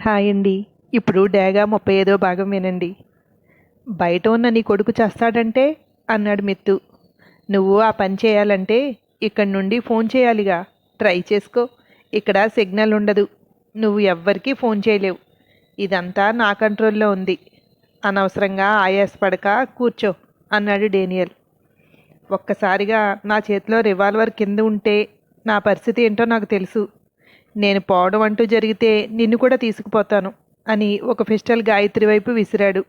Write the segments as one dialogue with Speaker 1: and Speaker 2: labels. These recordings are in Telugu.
Speaker 1: హాయ్ అండి. ఇప్పుడు డేగా ముప్పై ఐదో భాగం వినండి. బయట ఉన్న నీ కొడుకు చేస్తాడంటే? అన్నాడు మిత్తు. నువ్వు ఆ పని చేయాలంటే ఇక్కడి నుండి ఫోన్ చేయాలిగా. ట్రై చేసుకో. ఇక్కడ సిగ్నల్ ఉండదు. నువ్వు ఎవ్వరికీ ఫోన్ చేయలేవు. ఇదంతా నా కంట్రోల్లో ఉంది. అనవసరంగా ఆయాసపడక కూర్చో అన్నాడు డేనియల్. ఒక్కసారిగా నా చేతిలో రివాల్వర్ కింద ఉంటే నా పరిస్థితి ఏంటో నాకు తెలుసు. నేను పోవడం అంటూ జరిగితే నిన్ను కూడా తీసుకుపోతాను అని ఒక పిస్టల్ గాయత్రి వైపు విసిరాడు.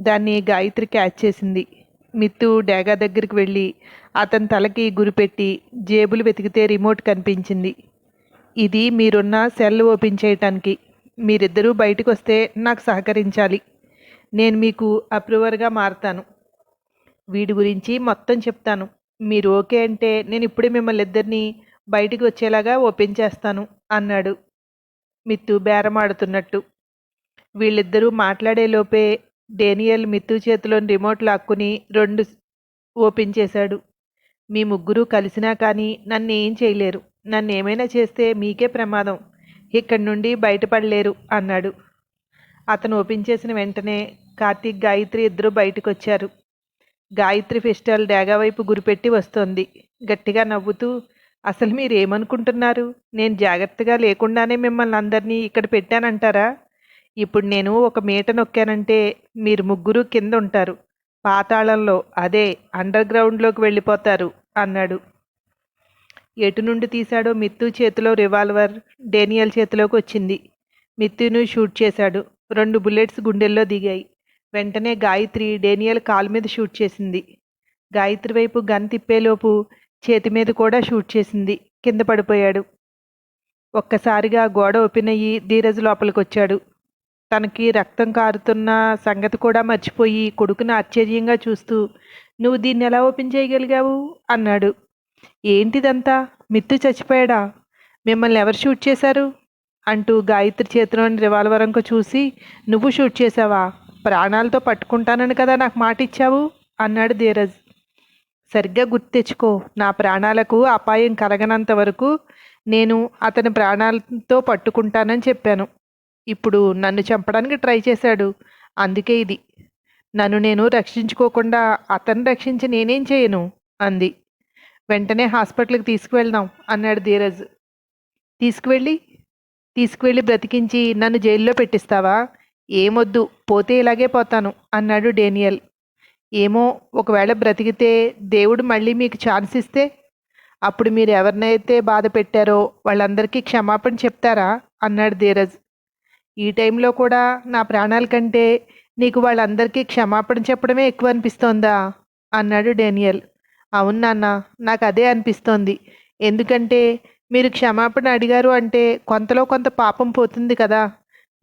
Speaker 1: దాన్ని గాయత్రి క్యాచ్ చేసింది. మిత్తు డేగా దగ్గరికి వెళ్ళి అతని తలకి గురిపెట్టి జేబులు వెతికితే రిమోట్ కనిపించింది. ఇది మీరున్న సెల్ ఓపెన్ చేయటానికి. మీరిద్దరూ బయటకు వస్తే నాకు సహకరించాలి. నేను మీకు అప్రూవర్గా మారుతాను. వీడి గురించి మొత్తం చెప్తాను. మీరు ఓకే అంటే నేను ఇప్పుడే మిమ్మల్ని ఇద్దరిని బయటకు వచ్చేలాగా ఓపెన్ చేస్తాను. అన్నాడు. మిత్తు బేరమాడుతున్నట్టు. వీళ్ళిద్దరూ మాట్లాడేలోపే డేనియల్ మిత్తు చేతిలోని రిమోట్ లాక్కుని రెండు ఓపెన్ చేశాడు. మీ ముగ్గురు కలిసినా కానీ నన్ను ఏం చేయలేరు. నన్ను ఏమైనా చేస్తే మీకే ప్రమాదం. ఇక్కడి నుండి బయటపడలేరు అన్నాడు. అతను ఓపెన్ చేసిన వెంటనే కార్తీక్ గాయత్రి ఇద్దరు బయటకొచ్చారు. గాయత్రి ఫెస్టివల్ డేగా వైపు గురిపెట్టి వస్తోంది. గట్టిగా నవ్వుతూ అసలు మీరు ఏమనుకుంటున్నారు నేను జాగ్రత్తగా లేకుండానే మిమ్మల్ని అందరినీ ఇక్కడ పెట్టానంటారా? ఇప్పుడు నేను ఒక మీట నొక్కానంటే మీరు ముగ్గురు కింద ఉంటారు పాతాళంలో అదే అండర్ గ్రౌండ్లోకి వెళ్ళిపోతారు అన్నాడు. ఎటు నుండి తీశాడో మిత్తు చేతిలో రివాల్వర్ డేనియల్ చేతిలోకి వచ్చింది. మిత్తును షూట్ చేశాడు. రెండు బుల్లెట్స్ గుండెల్లో దిగాయి. వెంటనే గాయత్రి డేనియల్ కాలు మీద షూట్ చేసింది. గాయత్రి వైపు గన్ తిప్పేలోపు చేతి మీద కూడా షూట్ చేసింది. కింద పడిపోయాడు. ఒక్కసారిగా గోడ ఓపెన్ అయ్యి ధీరజ్ లోపలికొచ్చాడు తనకి రక్తం కారుతున్న సంగతి కూడా మర్చిపోయి కొడుకుని ఆశ్చర్యంగా చూస్తూ నువ్వు దీన్ని ఎలా ఓపెన్ చేయగలిగావు? అన్నాడు. ఏంటిదంతా? మిత్తు చచ్చిపోయాడా? మిమ్మల్ని ఎవరు షూట్ చేశారు? అంటూ గాయత్రి చేతిలోని రివాల్వర్ అంక చూసి నువ్వు షూట్ చేసావా ప్రాణాలతో పట్టుకుంటానని కదా నాకు మాట ఇచ్చావు అన్నాడు ధీరజ్. సరిగ్గా గుర్తు తెచ్చుకో. నా ప్రాణాలకు అపాయం కలగనంత వరకు నేను అతని ప్రాణాలతో పట్టుకుంటానని చెప్పాను. ఇప్పుడు నన్ను చంపడానికి ట్రై చేశాడు. అందుకే ఇది. నన్ను నేను రక్షించుకోకుండా అతన్ని రక్షించి నేనేం చేయను? అంది. వెంటనే హాస్పిటల్కి తీసుకువెళ్దాం అన్నాడు ధీరజ్. తీసుకువెళ్ళి తీసుకువెళ్ళి బ్రతికించి నన్ను జైల్లో పెట్టిస్తావా? ఏమొద్దు పోతే ఇలాగే పోతాను అన్నాడు డేనియల్. ఏమో ఒకవేళ బ్రతికితే దేవుడు మళ్ళీ మీకు ఛాన్స్ ఇస్తే అప్పుడు మీరు ఎవరినైతే బాధ పెట్టారో వాళ్ళందరికీ క్షమాపణ చెప్తారా? అన్నాడు ధీరజ్. ఈ టైంలో కూడా నా ప్రాణాల కంటే నీకు వాళ్ళందరికీ క్షమాపణ చెప్పడమే ఎక్కువ అనిపిస్తోందా? అన్నాడు డేనియల్. అవును నాన్న నాకు అదే అనిపిస్తోంది. ఎందుకంటే మీరు క్షమాపణ అడిగారు అంటే కొంతలో కొంత పాపం పోతుంది కదా.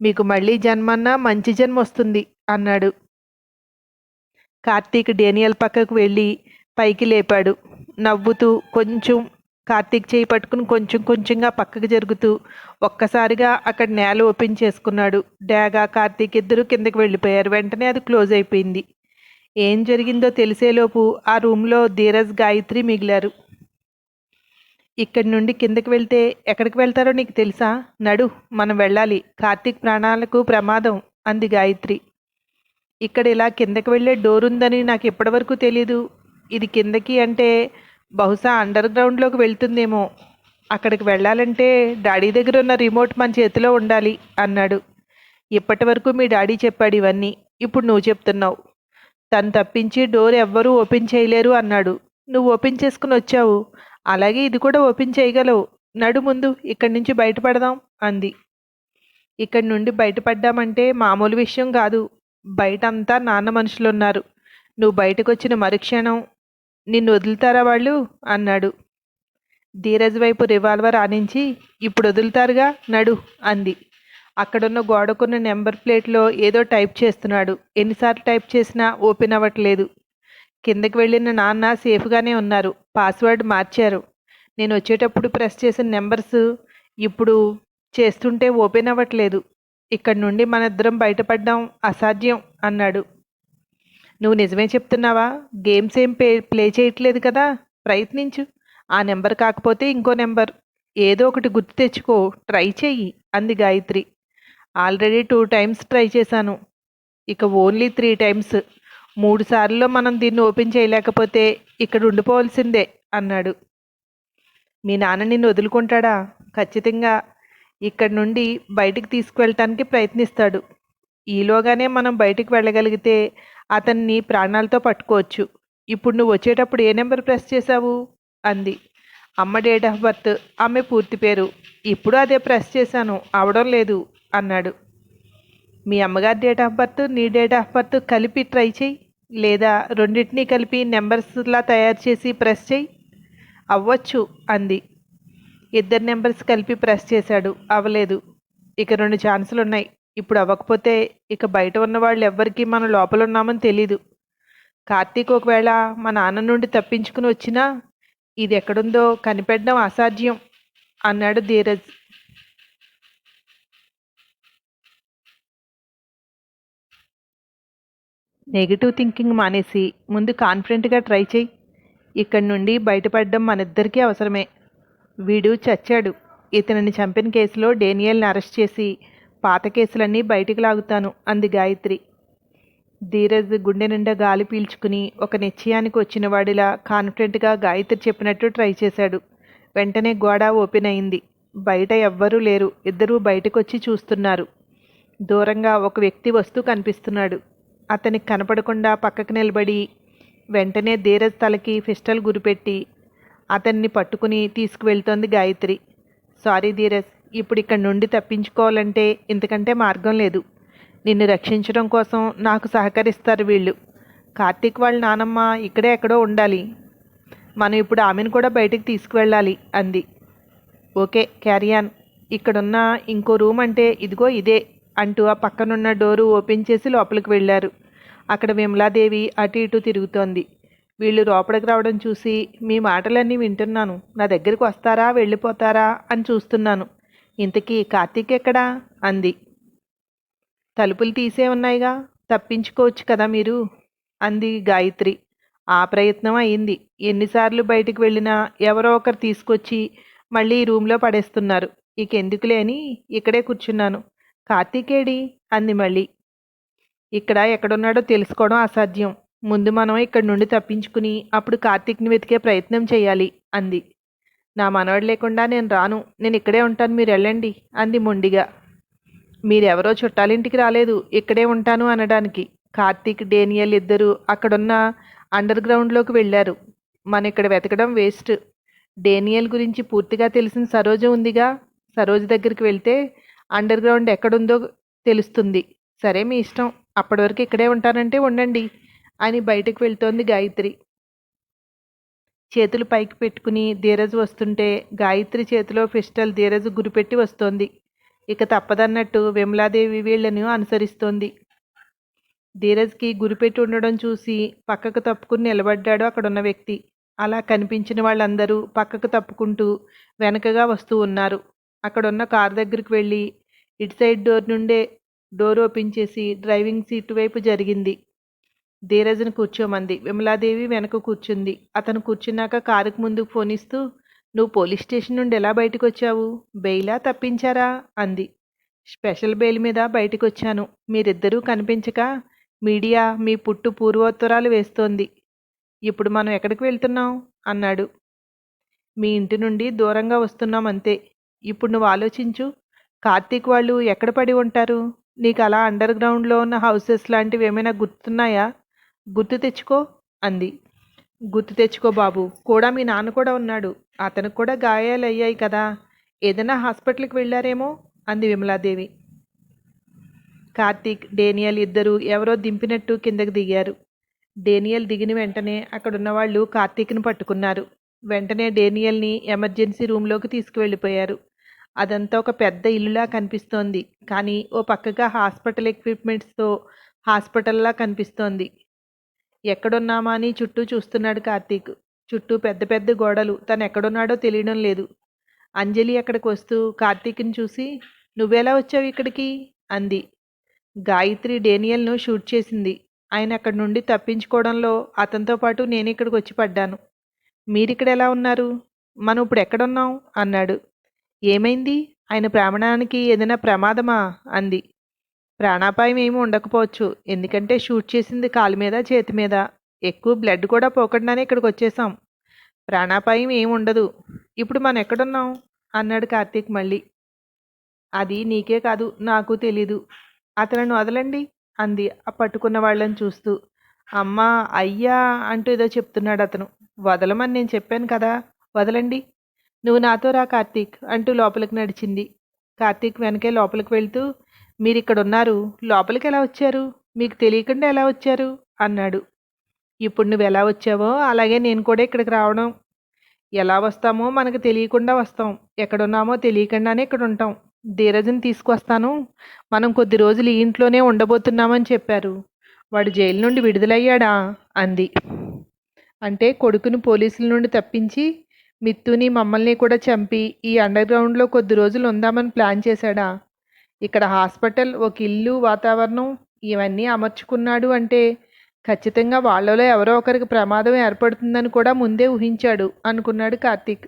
Speaker 1: మీకు మళ్ళీ జన్మన్నా మంచి జన్మ వస్తుంది అన్నాడు. కార్తీక్ డేనియల్ పక్కకు వెళ్ళి పైకి లేపాడు. నవ్వుతూ కొంచెం కార్తీక్ చేయి పట్టుకుని కొంచెం కొంచెంగా పక్కకు జరుగుతూ ఒక్కసారిగా అక్కడ నేల ఓపెన్ చేసుకున్నాడు. డాగా కార్తీక్ ఇద్దరు కిందకి వెళ్ళిపోయారు. వెంటనే అది క్లోజ్ అయిపోయింది. ఏం జరిగిందో తెలిసేలోపు ఆ రూమ్లో ధీరజ్ గాయత్రి మిగిలారు. ఇక్కడి నుండి కిందకి వెళ్తే ఎక్కడికి వెళ్తారో నీకు తెలుసా? నడు మనం వెళ్ళాలి. కార్తీక్ ప్రాణాలకు ప్రమాదం అంది గాయత్రి. ఇక్కడ ఇలా కిందకి వెళ్ళే డోర్ ఉందని నాకు ఇప్పటివరకు తెలీదు. ఇది కిందకి అంటే బహుశా అండర్ గ్రౌండ్లోకి వెళ్తుందేమో. అక్కడికి వెళ్ళాలంటే డాడీ దగ్గర ఉన్న రిమోట్ మన చేతిలో ఉండాలి అన్నాడు. ఇప్పటి వరకు మీ డాడీ చెప్పాడు ఇవన్నీ. ఇప్పుడు నువ్వు చెప్తున్నావు. తను తప్పించి డోర్ ఎవ్వరూ ఓపెన్ చేయలేరు అన్నాడు. నువ్వు ఓపెన్ చేసుకుని వచ్చావు. అలాగే ఇది కూడా ఓపెన్ చేయగలవు. నడు ముందు ఇక్కడి నుంచి బయటపడదాం అంది. ఇక్కడి నుండి బయటపడ్డామంటే మామూలు విషయం కాదు. బయటంతా నాన్న మనుషులున్నారు. నువ్వు బయటకు వచ్చిన మరుక్షణం నిన్ను వదులుతారా వాళ్ళు? అన్నాడు. ధీరజ్ వైపు రివాల్వర్ ఆనించి ఇప్పుడు వదులుతారుగా? నడు అంది. అక్కడున్న గోడకున్న నెంబర్ ప్లేట్లో ఏదో టైప్ చేస్తున్నాడు. ఎన్నిసార్లు టైప్ చేసినా ఓపెన్ అవ్వట్లేదు. కిందకి వెళ్ళిన నాన్న సేఫ్గానే ఉన్నారు. పాస్వర్డ్ మార్చారు. నేను వచ్చేటప్పుడు ప్రెస్ చేసిన నెంబర్స్ ఇప్పుడు చేస్తుంటే ఓపెన్ అవ్వట్లేదు. ఇక్కడి నుండి మన ఇద్దరం బయటపడ్డాం అసాధ్యం అన్నాడు. నువ్వు నిజమే చెప్తున్నావా? గేమ్స్ ఏం ప్లే ప్లే చేయట్లేదు కదా? ప్రయత్నించు. ఆ నెంబర్ కాకపోతే ఇంకో నెంబర్. ఏదో ఒకటి గుర్తు తెచ్చుకో. ట్రై చెయ్యి అంది Gayatri. Already two times try చేశాను. ఇక ఓన్లీ త్రీ టైమ్స్. మూడు సార్లు మనం దీన్ని ఓపెన్ చేయలేకపోతే ఇక్కడ ఉండిపోవాల్సిందే అన్నాడు. మీ నాన్న నిన్ను వదులుకుంటాడా? ఖచ్చితంగా. ఇక్కడి నుండి బయటికి తీసుకువెళ్ళటానికి ప్రయత్నిస్తాడు. ఈలోగానే మనం బయటికి వెళ్ళగలిగితే అతన్ని ప్రాణాలతో పట్టుకోవచ్చు. ఇప్పుడు నువ్వు వచ్చేటప్పుడు ఏ నెంబర్ ప్రెస్ చేశావు? అంది. అమ్మ డేట్ ఆఫ్ బర్త్ ఆమె పూర్తి పేరు. ఇప్పుడు అదే ప్రెస్ చేశాను అవడం లేదు అన్నాడు. మీ అమ్మగారి డేట్ ఆఫ్ బర్త్ నీ డేట్ ఆఫ్ బర్త్ కలిపి ట్రై చేయి లేదా రెండింటినీ కలిపి నెంబర్స్లా తయారు చేసి ప్రెస్ చేయి. అవ్వచ్చు అంది. ఇద్దరు నెంబర్స్ కలిపి ప్రెస్ చేశాడు. అవ్వలేదు ఇక రెండు ఛాన్సులు ఉన్నాయి ఇప్పుడు అవ్వకపోతే ఇక బయట ఉన్న వాళ్ళు ఎవ్వరికీ మనం లోపల ఉన్నామని తెలీదు. కార్తీక్ ఒకవేళ మా నాన్న నుండి తప్పించుకుని వచ్చినా ఇది ఎక్కడుందో కనిపెట్టడం అసాధ్యం అన్నాడు ధీరజ్. నెగిటివ్ థింకింగ్ మానేసి ముందు కాన్ఫిడెంట్గా ట్రై చేయి. ఇక్కడి నుండి బయటపడడం మనిద్దరికీ అవసరమే. వీడు చచ్చాడు. ఇతనిని చంపిన కేసులో డేనియల్ని అరెస్ట్ చేసి పాత కేసులన్నీ బయటికి లాగుతాను అంది గాయత్రి. ధీరజ్ గుండె నిండా గాలి పీల్చుకుని ఒక నిశ్చయానికి వచ్చిన వాడిలా కాన్ఫిడెంట్గా గాయత్రి చెప్పినట్టు ట్రై చేశాడు. వెంటనే గోడ ఓపెన్ అయింది. బయట ఎవ్వరూ లేరు. ఇద్దరూ బయటకొచ్చి చూస్తున్నారు. దూరంగా ఒక వ్యక్తి వస్తూ కనిపిస్తున్నాడు. అతనికి కనపడకుండా పక్కకు నిలబడి వెంటనే ధీరజ్ తలకి పిస్టల్ గురిపెట్టి అతన్ని పట్టుకుని తీసుకువెళ్తోంది గాయత్రి. సారీ ధీరజ్ ఇప్పుడు ఇక్కడి నుండి తప్పించుకోవాలంటే ఇంతకంటే మార్గం లేదు. నిన్ను రక్షించడం కోసం నాకు సహకరిస్తారు వీళ్ళు. కార్తీక్ వాళ్ళ నానమ్మ ఇక్కడే ఎక్కడో ఉండాలి. మనం ఇప్పుడు ఆమెను కూడా బయటికి తీసుకువెళ్ళాలి అంది. ఓకే క్యారియాన్ ఇక్కడున్న ఇంకో రూమ్ అంటే ఇదిగో ఇదే అంటూ ఆ పక్కనున్న డోరు ఓపెన్ చేసి లోపలికి వెళ్ళారు. అక్కడ విమలాదేవి అటు ఇటు తిరుగుతోంది. వీళ్ళు లోపలికి రావడం చూసి మీ మాటలన్నీ వింటున్నాను. నా దగ్గరికి వస్తారా? వెళ్ళిపోతారా? అని చూస్తున్నాను. ఇంతకీ కార్తీక్ ఎక్కడా? అంది. తలుపులు తీసే ఉన్నాయిగా? తప్పించుకోవచ్చు కదా మీరు? అంది గాయత్రి. ఆ ప్రయత్నం అయింది. ఎన్నిసార్లు బయటికి వెళ్ళినా ఎవరో ఒకరు తీసుకొచ్చి మళ్ళీ ఈ రూమ్లో పడేస్తున్నారు. ఇక అని ఇక్కడే కూర్చున్నాను. కార్తీకేడి? అంది మళ్ళీ. ఇక్కడ ఎక్కడున్నాడో తెలుసుకోవడం అసాధ్యం. ముందు మనం ఇక్కడి నుండి తప్పించుకుని అప్పుడు కార్తీక్ని వెతికే ప్రయత్నం చేయాలి అంది. నా మనవాడు లేకుండా నేను రాను. నేను ఇక్కడే ఉంటాను మీరు వెళ్ళండి అంది మొండిగా. మీరెవరో చుట్టాలింటికి రాలేదు ఇక్కడే ఉంటాను అనడానికి. కార్తీక్ డేనియల్ ఇద్దరు అక్కడున్న అండర్ గ్రౌండ్లోకి వెళ్ళారు. మన ఇక్కడ వెతకడం వేస్ట్. డేనియల్ గురించి పూర్తిగా తెలిసిన సరోజ ఉందిగా? సరోజ దగ్గరికి వెళ్తే అండర్ గ్రౌండ్ ఎక్కడుందో తెలుస్తుంది. సరే మీ ఇష్టం. అప్పటి వరకు ఇక్కడే ఉంటానంటే ఉండండి. అని బయటకు వెళ్తోంది గాయత్రి. చేతులు పైకి పెట్టుకుని ధీరజ్ వస్తుంటే గాయత్రి చేతిలో పిస్టల్ ధీరజ్ గురిపెట్టి వస్తోంది. ఇక తప్పదన్నట్టు విమలాదేవి వీళ్ళను అనుసరిస్తోంది. ధీరజ్కి గురిపెట్టి ఉండడం చూసి పక్కకు తప్పుకుని నిలబడ్డాడు అక్కడున్న వ్యక్తి. అలా కనిపించిన వాళ్ళందరూ పక్కకు తప్పుకుంటూ వెనకగా వస్తూ ఉన్నారు. అక్కడున్న కారు దగ్గరికి వెళ్ళి ఇటు సైడ్ డోర్ నుండే డోర్ ఓపెన్ చేసి డ్రైవింగ్ సీటు వైపు జరిగింది. ధీరజ్ని కూర్చోమంది. విమలాదేవి వెనక కూర్చుంది. అతను కూర్చున్నాక కారుకు ముందుకు ఫోన్ ఇస్తూ నువ్వు పోలీస్ స్టేషన్ నుండి ఎలా బయటకు వచ్చావు బెయిలా తప్పించారా? అంది. స్పెషల్ బెయిల్ మీద బయటకు వచ్చాను మీరిద్దరూ కనిపించక మీడియా మీ పుట్టు పూర్వోత్తరాలు వేస్తోంది. ఇప్పుడు మనం ఎక్కడికి వెళ్తున్నాం? అన్నాడు. మీ ఇంటి నుండి దూరంగా వస్తున్నాం అంతే. ఇప్పుడు నువ్వు ఆలోచించు. కార్తీక్ వాళ్ళు ఎక్కడ పడి ఉంటారు? నీకు అలా అండర్ గ్రౌండ్లో ఉన్న హౌసెస్ లాంటివి ఏమైనా గుర్తున్నాయా? గుర్తు తెచ్చుకో అంది. గుర్తు తెచ్చుకో బాబు కూడా మీ నాన్న కూడా ఉన్నాడు. అతనికి కూడా గాయాలు అయ్యాయి కదా. ఏదైనా హాస్పిటల్కి వెళ్ళారేమో అంది విమలాదేవి. కార్తీక్ డేనియల్ ఇద్దరు ఎవరో దింపినట్టు కిందకి దిగారు. డేనియల్ దిగిన వెంటనే అక్కడున్న వాళ్ళు కార్తీక్ని పట్టుకున్నారు. వెంటనే డేనియల్ని ఎమర్జెన్సీ రూమ్లోకి తీసుకువెళ్ళిపోయారు. అదంతా ఒక పెద్ద ఇల్లులా కనిపిస్తోంది. కానీ ఓ పక్కగా హాస్పిటల్ ఎక్విప్మెంట్స్తో హాస్పిటల్లా కనిపిస్తోంది. ఎక్కడున్నామా అని చుట్టూ చూస్తున్నాడు కార్తీక్. చుట్టూ పెద్ద పెద్ద గోడలు. తను ఎక్కడున్నాడో తెలియడం లేదు. అంజలి అక్కడికి వస్తూ కార్తీక్ని చూసి నువ్వెలా వచ్చావు ఇక్కడికి? అంది. గాయత్రి డేనియల్ను షూట్ చేసింది. ఆయన అక్కడి నుండి తప్పించుకోవడంలో అతనితో పాటు నేను ఇక్కడికి వచ్చి పడ్డాను. మీరిక్కడ ఎలా ఉన్నారు? మనం ఇప్పుడు ఎక్కడున్నాం? అన్నాడు. ఏమైంది? ఆయన ప్రాణానికి ఏదైనా ప్రమాదమా? అంది. ప్రాణాపాయం ఏమీ ఉండకపోవచ్చు. ఎందుకంటే షూట్ చేసింది కాలు మీద చేతి మీద. ఎక్కువ బ్లడ్ కూడా పోకుండానే ఇక్కడికి వచ్చేసాం. ప్రాణాపాయం ఏమి ఉండదు. ఇప్పుడు మనం ఎక్కడున్నాం? అన్నాడు కార్తీక్ మళ్ళీ. అది నీకే కాదు నాకు తెలీదు. అతను వదలండి అంది ఆ పట్టుకున్న వాళ్ళని చూస్తూ. అమ్మా అయ్యా అంటూ ఏదో చెప్తున్నాడు అతను. వదలమని నేను చెప్పాను కదా వదలండి. నువ్వు నాతో రా కార్తీక్ అంటూ లోపలికి నడిచింది. కార్తీక్ వెనకే లోపలికి వెళ్తూ మీరు ఇక్కడ ఉన్నారు లోపలికి ఎలా వచ్చారు? మీకు తెలియకుండా ఎలా వచ్చారు? అన్నాడు. ఇప్పుడు నువ్వు ఎలా వచ్చావో అలాగే నేను కూడా ఇక్కడికి రావడం. ఎలా వస్తామో మనకు తెలియకుండా వస్తాం. ఎక్కడున్నామో తెలియకుండానే ఇక్కడ ఉంటాం ధీరజ్ని తీసుకొస్తాను. మనం కొద్ది రోజులు ఈ ఇంట్లోనే ఉండబోతున్నామని చెప్పారు. వాడు జైలు నుండి విడుదలయ్యాడా? అంది. అంటే కొడుకుని పోలీసుల నుండి తప్పించి మిత్తుని మమ్మల్ని కూడా చంపి ఈ అండర్ గ్రౌండ్లో కొద్ది రోజులు ఉందామని ప్లాన్ చేశాడా? ఇక్కడ హాస్పిటల్ ఒక ఇల్లు వాతావరణం ఇవన్నీ అమర్చుకున్నాడు అంటే ఖచ్చితంగా వాళ్ళలో ఎవరో ఒకరికి ప్రమాదం ఏర్పడుతుందని కూడా ముందే ఊహించాడు అనుకున్నాడు కార్తీక్.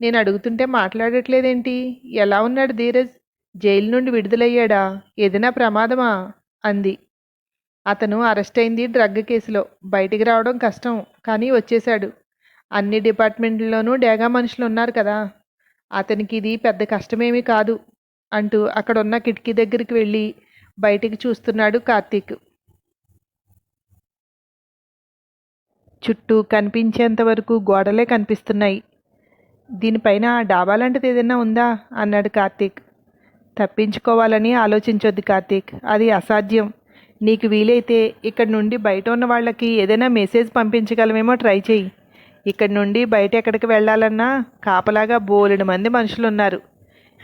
Speaker 1: నేను అడుగుతుంటే మాట్లాడట్లేదేంటి? ఎలా ఉన్నాడు ధీరజ్? జైలు నుండి విడుదలయ్యాడా? ఏదైనా ప్రమాదమా? అంది. అతను అరెస్ట్ అయింది డ్రగ్ కేసులో. బయటికి రావడం కష్టం కానీ వచ్చేశాడు. అన్ని డిపార్ట్మెంట్లలోనూ డేగా మనుషులు ఉన్నారు కదా. అతనికి ఇది పెద్ద కష్టమేమీ కాదు. అంటూ అక్కడ ఉన్న కిటికీ దగ్గరికి వెళ్ళి బయటికి చూస్తున్నాడు కార్తీక్. చుట్టూ కనిపించేంత వరకు గోడలే కనిపిస్తున్నాయి. దీనిపైన డాబా లాంటిది ఏదైనా ఉందా? అన్నాడు కార్తీక్. తప్పించుకోవాలని ఆలోచించొద్దు కార్తీక్. అది అసాధ్యం. నీకు వీలైతే ఇక్కడ నుండి బయట ఉన్న వాళ్ళకి ఏదైనా మెసేజ్ పంపించగలమేమో ట్రై చేయి ఇక్కడ నుండి బయట ఎక్కడికి వెళ్ళాలన్నా కాపలాగా బోలెడు మంది మనుషులు ఉన్నారు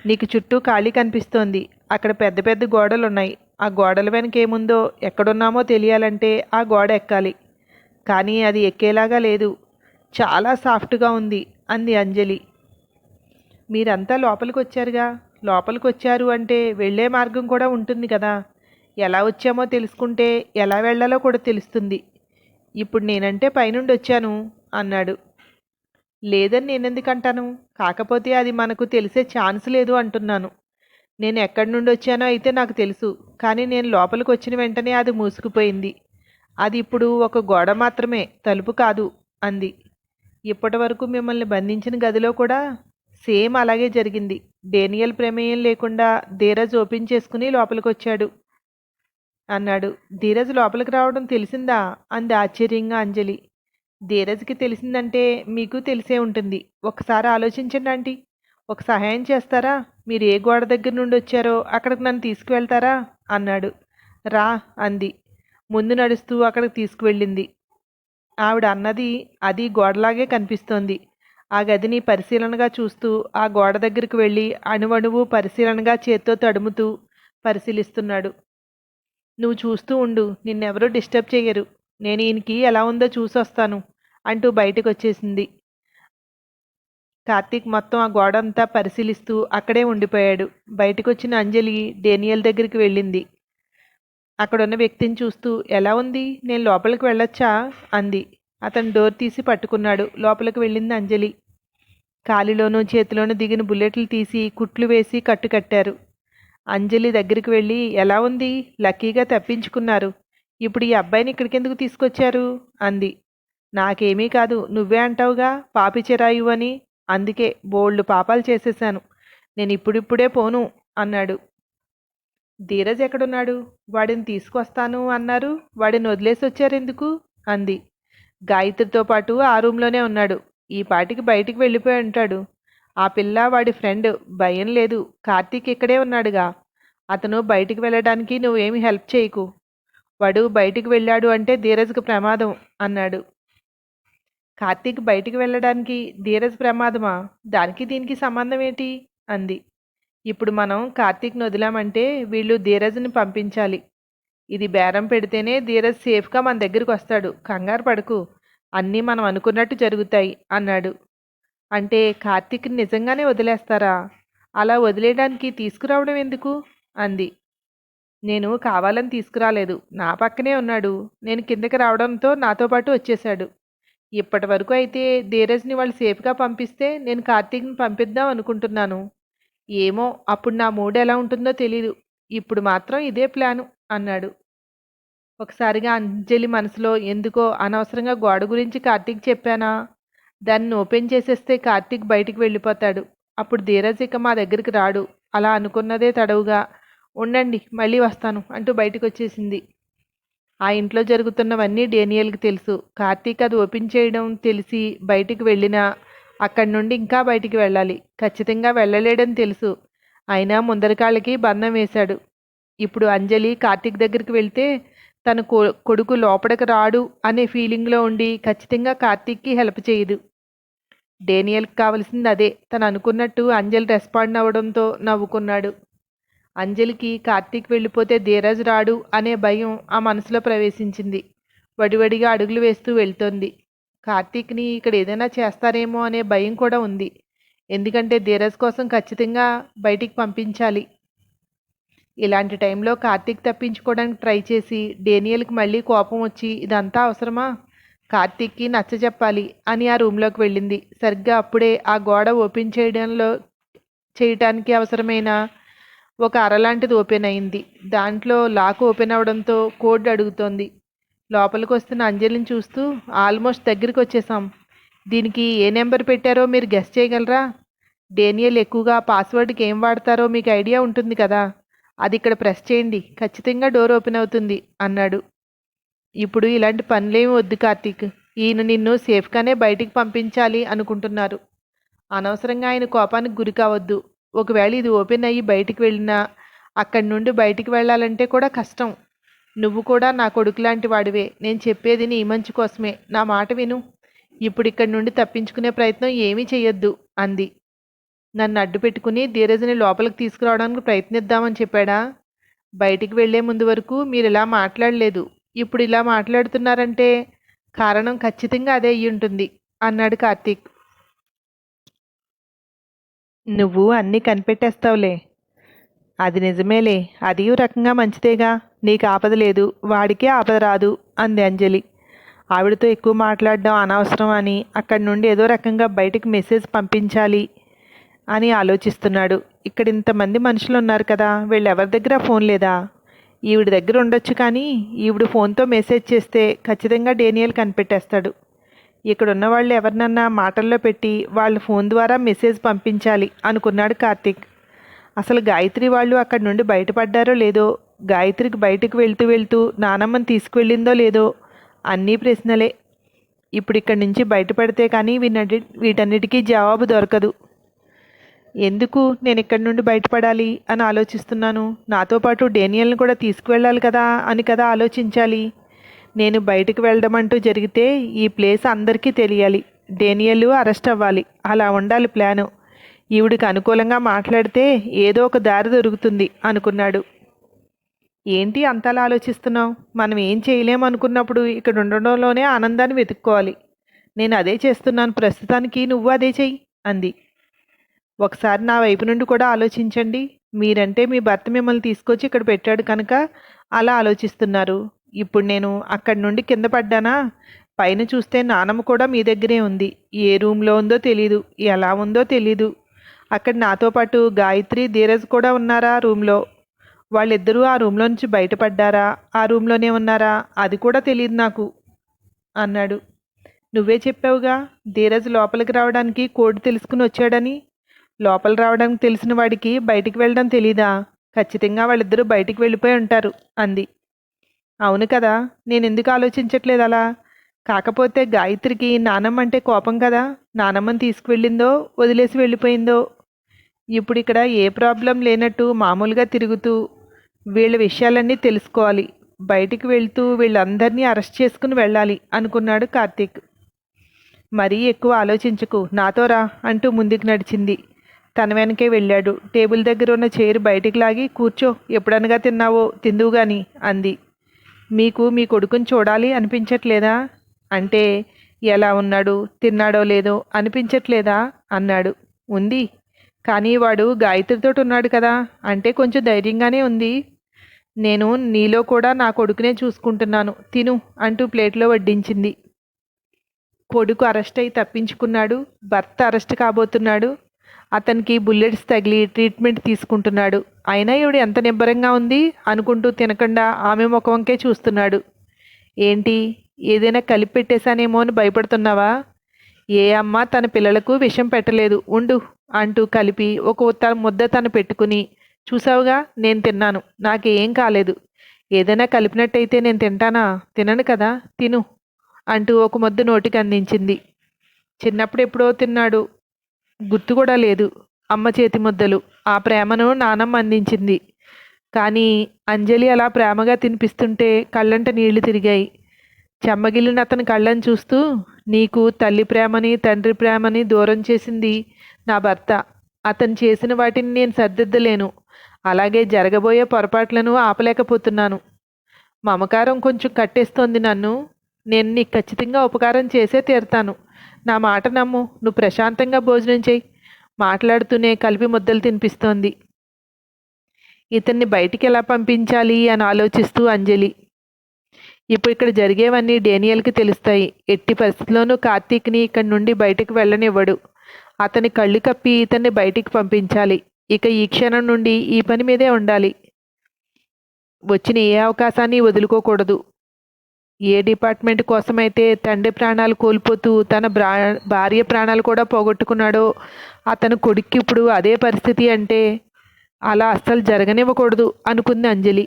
Speaker 1: నీకు చుట్టూ ఖాళీ కనిపిస్తోంది. అక్కడ పెద్ద పెద్ద గోడలు ఉన్నాయి ఆ గోడల వెనక ఏముందో ఎక్కడున్నామో తెలియాలంటే ఆ గోడ ఎక్కాలి. కానీ అది ఎక్కేలాగా లేదు. చాలా సాఫ్ట్గా ఉంది అంది అంజలి. మీరంతా లోపలికి వచ్చారుగా లోపలికి వచ్చారు అంటే వెళ్ళే మార్గం కూడా ఉంటుంది కదా. ఎలా వచ్చామో తెలుసుకుంటే ఎలా వెళ్ళాలో కూడా తెలుస్తుంది. ఇప్పుడు నేనంటే పైనుండి వచ్చాను అన్నాడు. లేదని నేనెందుకంటాను? కాకపోతే అది మనకు తెలిసే ఛాన్స్ లేదు అంటున్నాను. నేను ఎక్కడి నుండి వచ్చానో అయితే నాకు తెలుసు. కానీ నేను లోపలికి వచ్చిన వెంటనే అది మూసుకుపోయింది. అది ఇప్పుడు ఒక గోడ మాత్రమే తలుపు కాదు అంది. ఇప్పటి వరకు మిమ్మల్ని బంధించిన గదిలో కూడా సేమ్ అలాగే జరిగింది. డేనియల్ ప్రమేయం లేకుండా ధీరజ్ ఓపెన్ చేసుకుని లోపలికి వచ్చాడు. అన్నాడు. ధీరజ్ లోపలికి రావడం తెలిసిందా? అంది ఆశ్చర్యంగా అంజలి. ధీరజ్కి తెలిసిందంటే మీకు తెలిసే ఉంటుంది. ఒకసారి ఆలోచించండి ఆంటీ. ఒక సహాయం చేస్తారా? మీరు ఏ గోడ దగ్గర నుండి వచ్చారో అక్కడికి నన్ను తీసుకువెళ్తారా? అన్నాడు. రా అంది. ముందు నడుస్తూ అక్కడికి తీసుకువెళ్ళింది. ఆవిడ అన్నది అది గోడలాగే కనిపిస్తోంది. ఆ గదిని పరిశీలనగా చూస్తూ ఆ గోడ దగ్గరికి వెళ్ళి అణువణువు పరిశీలనగా చేత్తో తడుముతూ పరిశీలిస్తున్నాడు. నువ్వు చూస్తూ ఉండు. నిన్నెవరూ డిస్టర్బ్ చేయరు నేను ఈయనకి ఎలా ఉందో చూసొస్తాను. అంటూ బయటకు వచ్చేసింది కార్తీక్ మొత్తం ఆ గోడ అంతా పరిశీలిస్తూ అక్కడే ఉండిపోయాడు. బయటకు వచ్చిన అంజలి డేనియల్ దగ్గరికి వెళ్ళింది. అక్కడున్న వ్యక్తిని చూస్తూ ఎలా ఉంది? నేను లోపలికి వెళ్ళొచ్చా? అంది. అతను డోర్ తీసి పట్టుకున్నాడు. లోపలికి వెళ్ళింది అంజలి. కాలిలోనూ చేతిలోనూ దిగిన బుల్లెట్లు తీసి కుట్లు వేసి కట్టు కట్టారు. అంజలి దగ్గరికి వెళ్ళి ఎలా ఉంది? లక్కీగా తప్పించుకున్నారు. ఇప్పుడు ఈ అబ్బాయిని ఇక్కడికెందుకు తీసుకొచ్చారు? అంది. నాకేమీ కాదు. నువ్వే అంటావుగా పాపి అని. అందుకే బోల్డ్ పాపాలు చేసేశాను. నేను ఇప్పుడిప్పుడే పోను అన్నాడు. ధీరజ్ ఎక్కడున్నాడు? వాడిని తీసుకొస్తాను అన్నారు. వాడిని వదిలేసి వచ్చారు ఎందుకు అంది. గాయత్రితో పాటు ఆ రూమ్లోనే ఉన్నాడు. ఈ పాటికి బయటికి వెళ్ళిపోయి ఉంటాడు. ఆ పిల్ల వాడి ఫ్రెండ్. భయం లేదు. కార్తీక్ ఇక్కడే ఉన్నాడుగా. అతను బయటికి వెళ్ళడానికి నువ్వేమి హెల్ప్ చేయకు. వాడు బయటికి వెళ్ళాడు అంటే ధీరజ్కి ప్రమాదం అన్నాడు. కార్తీక్ బయటికి వెళ్ళడానికి ధీరజ్ ప్రమాదమా? దానికి దీనికి సంబంధం ఏంటి? అంది. ఇప్పుడు మనం కార్తీక్ని వదిలామంటే వీళ్ళు ధీరజ్ని పంపించాలి. ఇది బేరం పెడితేనే ధీరజ్ సేఫ్గా మన దగ్గరికి వస్తాడు. కంగారు పడకు. అన్నీ మనం అనుకున్నట్టు జరుగుతాయి అన్నాడు. అంటే కార్తీక్ని నిజంగానే వదిలేస్తారా? అలా వదిలేయడానికి తీసుకురావడం ఎందుకు? అంది. నేను కావాలని తీసుకురాలేదు. నా పక్కనే ఉన్నాడు. నేను కిందకి రావడంతో నాతో పాటు వచ్చేశాడు. ఇప్పటి వరకు అయితే ధీరజ్ని వాళ్ళు సేఫ్గా పంపిస్తే నేను కార్తీక్ని పంపిద్దాం అనుకుంటున్నాను. ఏమో అప్పుడు నా మూడ్ ఎలా ఉంటుందో తెలీదు. ఇప్పుడు మాత్రం ఇదే ప్లాను అన్నాడు. ఒకసారిగా అంజలి మనసులో ఎందుకో అనవసరంగా గోడ గురించి కార్తీక్ చెప్పానా? దాన్ని ఓపెన్ చేసేస్తే కార్తీక్ బయటికి వెళ్ళిపోతాడు. అప్పుడు ధీరజ్ ఇక మా దగ్గరికి రాడు. అలా అనుకున్నదే తడవుగా. ఉండండి మళ్ళీ వస్తాను అంటూ బయటకు వచ్చేసింది. ఆ ఇంట్లో జరుగుతున్నవన్నీ డేనియల్కి తెలుసు. కార్తీక్ అది ఓపెన్ చేయడం తెలిసి బయటికి వెళ్ళినా అక్కడి నుండి ఇంకా బయటికి వెళ్ళాలి. ఖచ్చితంగా వెళ్ళలేడని తెలుసు. అయినా ముందరకాళ్ళకి బంధం వేశాడు. ఇప్పుడు అంజలి కార్తీక్ దగ్గరికి వెళ్తే తన కొ కొడుకు లోపలికి రాడు అనే ఫీలింగ్లో ఉండి ఖచ్చితంగా కార్తీక్కి హెల్ప్ చేయదు. డేనియల్కి కావలసింది అదే. తను అనుకున్నట్టు అంజలి రెస్పాండ్ అవ్వడంతో నవ్వుకున్నాడు. అంజలికి కార్తీక్ వెళ్ళిపోతే ధీరజ్ రాడు అనే భయం ఆ మనసులో ప్రవేశించింది. వడివడిగా అడుగులు వేస్తూ వెళ్తోంది. కార్తీక్ని ఇక్కడ ఏదైనా చేస్తారేమో అనే భయం కూడా ఉంది. ఎందుకంటే ధీరజ్ కోసం ఖచ్చితంగా బయటికి పంపించాలి. ఇలాంటి టైంలో కార్తీక్ తప్పించుకోవడానికి ట్రై చేసి డేనియల్కి మళ్ళీ కోపం వచ్చి ఇదంతా అవసరమా? కార్తీక్కి నచ్చ చెప్పాలి అని ఆ రూమ్లోకి వెళ్ళింది. సరిగ్గా అప్పుడే ఆ గోడ ఓపెన్ చేయడంలో చేయటానికి అవసరమైన ఒక అరలాంటిది ఓపెన్ అయింది. దాంట్లో లాక్ ఓపెన్ అవడంతో కోడ్ అడుగుతోంది. లోపలికి వస్తున్న అంజలిని చూస్తూ ఆల్మోస్ట్ దగ్గరికి వచ్చేసాం దీనికి ఏ నెంబర్ పెట్టారో మీరు గెస్ చేయగలరా? డేనియల్ ఎక్కువగా పాస్వర్డ్కి ఏం వాడతారో మీకు ఐడియా ఉంటుంది కదా? అది ఇక్కడ ప్రెస్ చేయండి. ఖచ్చితంగా డోర్ ఓపెన్ అవుతుంది అన్నాడు. ఇప్పుడు ఇలాంటి పనులేమి వద్దు కార్తీక్. ఈయన నిన్ను సేఫ్గానే బయటికి పంపించాలి అనుకుంటున్నారు. అనవసరంగా ఆయన కోపానికి గురి కావద్దు. ఒకవేళ ఇది ఓపెన్ అయ్యి బయటికి వెళ్ళినా అక్కడి నుండి బయటికి వెళ్ళాలంటే కూడా కష్టం. నువ్వు కూడా నా కొడుకు లాంటి వాడివే. నేను చెప్పేది నీ మంచి కోసమే. నా మాట విను. ఇప్పుడు ఇక్కడి నుండి తప్పించుకునే ప్రయత్నం ఏమీ చేయొద్దు అంది. నన్ను అడ్డు పెట్టుకుని ధీరజ్ని లోపలికి తీసుకురావడానికి ప్రయత్నిద్దామని చెప్పాడా? బయటికి వెళ్ళే ముందు వరకు మీరు ఇలా మాట్లాడలేదు. ఇప్పుడు ఇలా మాట్లాడుతున్నారంటే కారణం ఖచ్చితంగా అదే అయ్యి ఉంటుంది అన్నాడు కార్తీక్. నువ్వు అన్నీ కనిపెట్టేస్తావులే. అది నిజమేలే. అది రకంగా మంచిదేగా. నీకు ఆపద లేదు. వాడికే ఆపద రాదు అంది అంజలి. ఆవిడతో ఎక్కువ మాట్లాడడం అనవసరం అని అక్కడి నుండి ఏదో రకంగా బయటికి మెసేజ్ పంపించాలి అని ఆలోచిస్తున్నాడు. ఇక్కడ ఇంతమంది మనుషులు ఉన్నారు కదా. వీళ్ళు ఎవరి దగ్గర ఫోన్ లేదా? ఈవిడ దగ్గర ఉండొచ్చు కానీ ఈవిడ ఫోన్తో మెసేజ్ చేస్తే ఖచ్చితంగా డేనియల్ కనిపెట్టేస్తాడు. ఇక్కడ ఉన్న వాళ్ళు ఎవరినన్నా మాటల్లో పెట్టి వాళ్ళు ఫోన్ ద్వారా మెసేజ్ పంపించాలి అనుకున్నాడు కార్తీక్. అసలు గాయత్రి వాళ్ళు అక్కడి నుండి బయటపడ్డారో లేదో గాయత్రికి బయటకు వెళ్తూ వెళ్తూ నానమ్మని తీసుకువెళ్ళిందో లేదో అన్నీ ప్రశ్నలే. ఇప్పుడు ఇక్కడి నుంచి బయటపడితే కానీ వీటి వీటన్నిటికీ జవాబు దొరకదు. ఎందుకు నేను ఇక్కడి నుండి బయటపడాలి అని ఆలోచిస్తున్నాను? నాతో పాటు డేనియల్ని కూడా తీసుకువెళ్ళాలి కదా అని కదా ఆలోచించాలి? నేను బయటకు వెళ్ళడం అంటూ జరిగితే ఈ ప్లేస్ అందరికీ తెలియాలి. డేనియల్ అరెస్ట్ అవ్వాలి. అలా ఉండాలి ప్లాను. ఈవిడికి అనుకూలంగా మాట్లాడితే ఏదో ఒక దారి దొరుకుతుంది అనుకున్నాడు. ఏంటి అంతలా ఆలోచిస్తున్నావు? మనం ఏం చేయలేము అనుకున్నప్పుడు ఇక్కడ ఉండడంలోనే ఆనందాన్ని వెతుక్కోవాలి. నేను అదే చేస్తున్నాను. ప్రస్తుతానికి నువ్వు అదే చెయ్యి అంది. ఒకసారి నా వైపు నుండి కూడా ఆలోచించండి. మీరంటే మీ భర్త మిమ్మల్ని తీసుకొచ్చి ఇక్కడ పెట్టాడు కనుక అలా ఆలోచిస్తున్నారు. ఇప్పుడు నేను అక్కడి నుండి కింద పడ్డానా? పైన చూస్తే నానమ్మ కూడా మీ దగ్గరే ఉంది. ఏ రూమ్లో ఉందో తెలీదు. ఎలా ఉందో తెలీదు. అక్కడ నాతో పాటు గాయత్రి ధీరజ్ కూడా ఉన్నారా రూమ్లో? వాళ్ళిద్దరూ ఆ రూమ్లో నుంచి బయటపడ్డారా? ఆ రూమ్లోనే ఉన్నారా? అది కూడా తెలియదు నాకు అన్నాడు. నువ్వే చెప్పావుగా ధీరజ్ లోపలికి రావడానికి కోడ్ తెలుసుకుని వచ్చాడని? లోపల రావడానికి తెలిసిన వాడికి బయటికి వెళ్ళడం తెలీదా? ఖచ్చితంగా వాళ్ళిద్దరూ బయటికి వెళ్ళిపోయి ఉంటారు అంది. అవును కదా నేను ఎందుకు ఆలోచించట్లేదు అలా? కాకపోతే గాయత్రికి నానమ్మ అంటే కోపం కదా నానమ్మని తీసుకువెళ్ళిందో వదిలేసి వెళ్ళిపోయిందో? ఇప్పుడు ఇక్కడ ఏ ప్రాబ్లం లేనట్టు మామూలుగా తిరుగుతూ వీళ్ళ విషయాలన్నీ తెలుసుకోవాలి. బయటికి వెళ్తూ వీళ్ళందరినీ అరెస్ట్ చేసుకుని వెళ్ళాలి అనుకున్నాడు కార్తీక్. మరీ ఎక్కువ ఆలోచించకు నాతో రా అంటూ ముందుకు నడిచింది. తన వెనకే వెళ్ళాడు. టేబుల్ దగ్గర ఉన్న చైర్ బయటికి లాగి కూర్చో ఎప్పుడనగా తిన్నావో తిందువు గాని అంది. మీకు మీ కొడుకుని చూడాలి అనిపించట్లేదా? అంటే ఎలా ఉన్నాడు? తిన్నాడో లేదో అనిపించట్లేదా? అన్నాడు. ఉంది. కానీ వాడు గాయత్రితో ఉన్నాడు కదా? అంటే కొంచెం ధైర్యంగానే ఉంది. నేను నీలో కూడా నా కొడుకునే చూసుకుంటున్నాను. తిను అంటూ ప్లేట్లో వడ్డించింది. కొడుకు అరెస్ట్ అయి తప్పించుకున్నాడు. భర్త అరెస్ట్ కాబోతున్నాడు. అతనికి బుల్లెట్స్ తగిలి ట్రీట్మెంట్ తీసుకుంటున్నాడు. అయినా ఈవిడ ఎంత నిబ్బరంగా ఉంది అనుకుంటూ తినకుండా ఆమె ముఖంకే చూస్తున్నాడు. ఏంటి? ఏదైనా కలిపి పెట్టేశానేమో అని భయపడుతున్నావా? ఏ అమ్మ తన పిల్లలకు విషం పెట్టలేదు. ఉండు అంటూ కలిపి ఒక ఉత్త ముద్ద తను పెట్టుకుని చూసావుగా? నేను తిన్నాను. నాకేం కాలేదు. ఏదైనా కలిపినట్టయితే నేను తింటానా? తినను కదా? తిను అంటూ ఒక ముద్ద నోటికి అందించింది. చిన్నప్పుడు ఎప్పుడో తిన్నాడు. గుర్తు కూడా లేదు. అమ్మ చేతి ముద్దలు. ఆ ప్రేమను నానమ్మ అందించింది. కానీ అంజలి అలా ప్రేమగా తినిపిస్తుంటే కళ్ళంట నీళ్ళు తిరిగాయి. చెమ్మగిల్లిన అతని కళ్ళని చూస్తూ నీకు తల్లి ప్రేమని తండ్రి ప్రేమని దూరం చేసింది నా భర్త. అతను చేసిన వాటిని నేను సర్దిద్దలేను. అలాగే జరగబోయే పొరపాట్లను ఆపలేకపోతున్నాను. మమకారం కొంచెం కట్టేస్తోంది నన్ను. నేను నీకు ఖచ్చితంగా ఉపకారం చేసే తీరుతాను. నా మాట నమ్ము. నువ్వు ప్రశాంతంగా భోజనం చేయి. మాట్లాడుతూనే కలిపి ముద్దలు తినిపిస్తోంది. ఇతన్ని బయటికి ఎలా పంపించాలి అని ఆలోచిస్తూ అంజలి. ఇప్పుడు ఇక్కడ జరిగేవన్నీ డేనియల్కి తెలుస్తాయి. ఎట్టి పరిస్థితుల్లోనూ కార్తీక్ని ఇక్కడి నుండి బయటకు వెళ్ళనివ్వడు. అతని కళ్ళు కప్పి ఇతన్ని బయటికి పంపించాలి. ఇక ఈ క్షణం నుండి ఈ పని మీదే ఉండాలి. వచ్చిన ఏ అవకాశాన్ని వదులుకోకూడదు. ఏ డిపార్ట్మెంట్ కోసమైతే తండ్రి ప్రాణాలు కోల్పోతూ తన బ్రా భార్య ప్రాణాలు కూడా పోగొట్టుకున్నాడో అతను కొడుక్కి ఇప్పుడు అదే పరిస్థితి అంటే అలా అస్సలు జరగనివ్వకూడదు అనుకుంది అంజలి.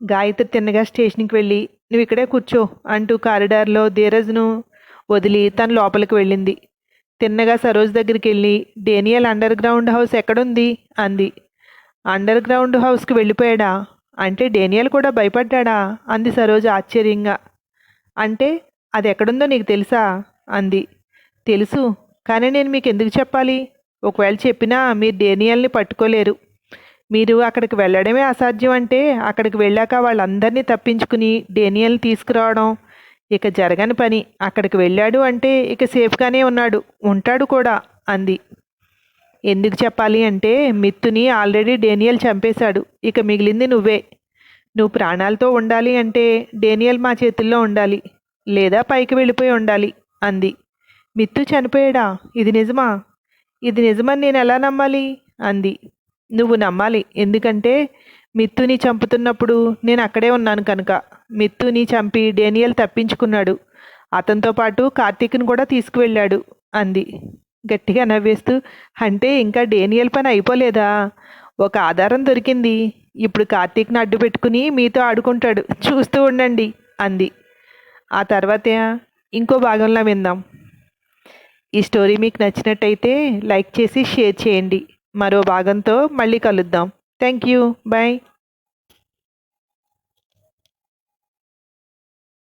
Speaker 1: గాయత్రి తిన్నగా స్టేషన్కి వెళ్ళి నువ్వు ఇక్కడే కూర్చో అంటూ కారిడార్లో ధీరజ్ను వదిలి తను లోపలికి వెళ్ళింది. తిన్నగా సరోజ్ దగ్గరికి వెళ్ళి డేనియల్ అండర్ గ్రౌండ్ హౌస్ ఎక్కడుంది? అంది. అండర్ గ్రౌండ్ హౌస్కి వెళ్ళిపోయాడా? అంటే డేనియల్ కూడా భయపడ్డా అంది సరోజ ఆశ్చర్యంగా. అంటే అది ఎక్కడుందో నీకు తెలుసా? అంది. తెలుసు కానీ నేను మీకు ఎందుకు చెప్పాలి? ఒకవేళ చెప్పినా మీరు డేనియల్ని పట్టుకోలేరు. మీరు అక్కడికి వెళ్ళడమే అసాధ్యం అంటే అక్కడికి వెళ్ళాక వాళ్ళందరినీ తప్పించుకుని డేనియల్ని తీసుకురావడం ఇక జరగని పని. అక్కడికి వెళ్ళాడు అంటే ఇక సేఫ్గానే ఉన్నాడు ఉంటాడు కూడా అంది. ఎందుకు చెప్పాలి అంటే మిత్తుని ఆల్రెడీ డేనియల్ చంపేశాడు. ఇక మిగిలింది నువ్వే. నువ్వు ప్రాణాలతో ఉండాలి అంటే డేనియల్ మా చేతుల్లో ఉండాలి. లేదా పైకి వెళ్ళిపోయి ఉండాలి అంది. మిత్తు చనిపోయాడా? ఇది నిజమా? ఇది నిజమని నేను ఎలా నమ్మాలి? అంది. నువ్వు నమ్మాలి ఎందుకంటే మిత్తుని చంపుతున్నప్పుడు నేను అక్కడే ఉన్నాను కనుక. మిత్తుని చంపి డేనియల్ తప్పించుకున్నాడు. అతనితో పాటు కార్తీక్ని కూడా తీసుకువెళ్ళాడు అంది. గట్టిగా నవ్వేస్తూ అంటే ఇంకా డేనియల్ పని అయిపోలేదా? ఒక ఆధారం దొరికింది. ఇప్పుడు కార్తీక్ని అడ్డు పెట్టుకుని మీతో ఆడుకుంటాడు. చూస్తూ ఉండండి అంది. ఆ తర్వాత ఇంకో భాగంలో విందాం. ఈ స్టోరీ మీకు నచ్చినట్టయితే లైక్ చేసి షేర్ చేయండి. మరో భాగంతో మళ్ళీ కలుద్దాం. Thank you. బాయ్